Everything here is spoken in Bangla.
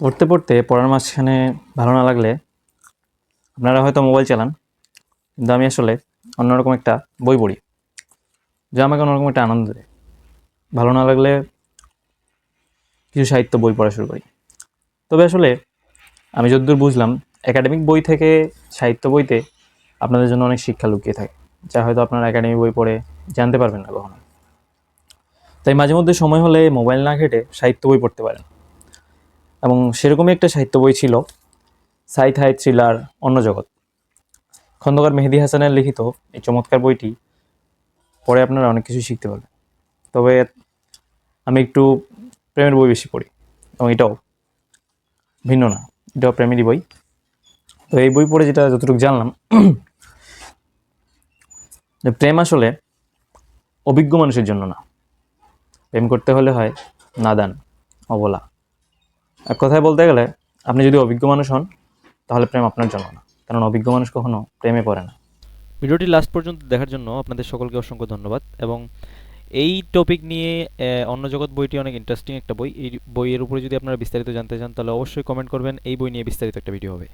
পড়তে পড়তে, পড়ার মাঝখানে ভালো না লাগলে আপনারা হয়তো মোবাইল চালান, কিন্তু আমি আসলে অন্যরকম একটা বই পড়ি, যা আমাকে অন্যরকম একটা আনন্দ দেয়। ভালো না লাগলে কিছু সাহিত্য বই পড়া শুরু করি। তবে আসলে আমি যতদূর বুঝলাম একাডেমিক বই থেকে সাহিত্য বইতে আপনাদের জন্য অনেক শিক্ষা লুকিয়ে থাকে, যা হয়তো আপনারা একাডেমিক বই পড়ে জানতে পারবেন না কখনো। তাই মাঝে মধ্যে সময় হলে মোবাইল না ঘেটে সাহিত্য বই পড়তে পারেন। সেরকমই একটা সাহিত্য বই ছিল সাইথ হাই থ্রিলার অন্য জগৎ। খন্দকার মেহেদি হাসানের লিখিত এই চমৎকার বইটি পরে আপনারা অনেক কিছু শিখতে পারবেন। তবে আমি একটু প্রেমের বই বেশি পড়ি এবং এটাও ভিন্ন না, এটাও প্রেমেরই বই। তো এই বই পড়ে যেটা যতটুকু জানলাম, যে প্রেম আসলে অভিজ্ঞ মানুষের জন্য না। প্রেম করতে হলে হয় নাদান, অবলা। এক কথায় বলতে গেলে, আপনি যদি অভিজ্ঞ মানুষ হন, তাহলে প্রেম আপনার জন্য না। কারণ অভিজ্ঞ মানুষ কখনো প্রেমে পড়ে না। ভিডিওটি লাস্ট পর্যন্ত দেখার জন্য আপনাদের সকলকে অসংখ্য ধন্যবাদ এবং এই টপিক নিয়ে অন্য জগৎ বইটি অনেক ইন্টারেস্টিং একটা বই। এই বইয়ের উপরে যদি আপনারা বিস্তারিত জানতে চান, তাহলে অবশ্যই কমেন্ট করবেন। এই বই নিয়ে বিস্তারিত একটা ভিডিও হবে।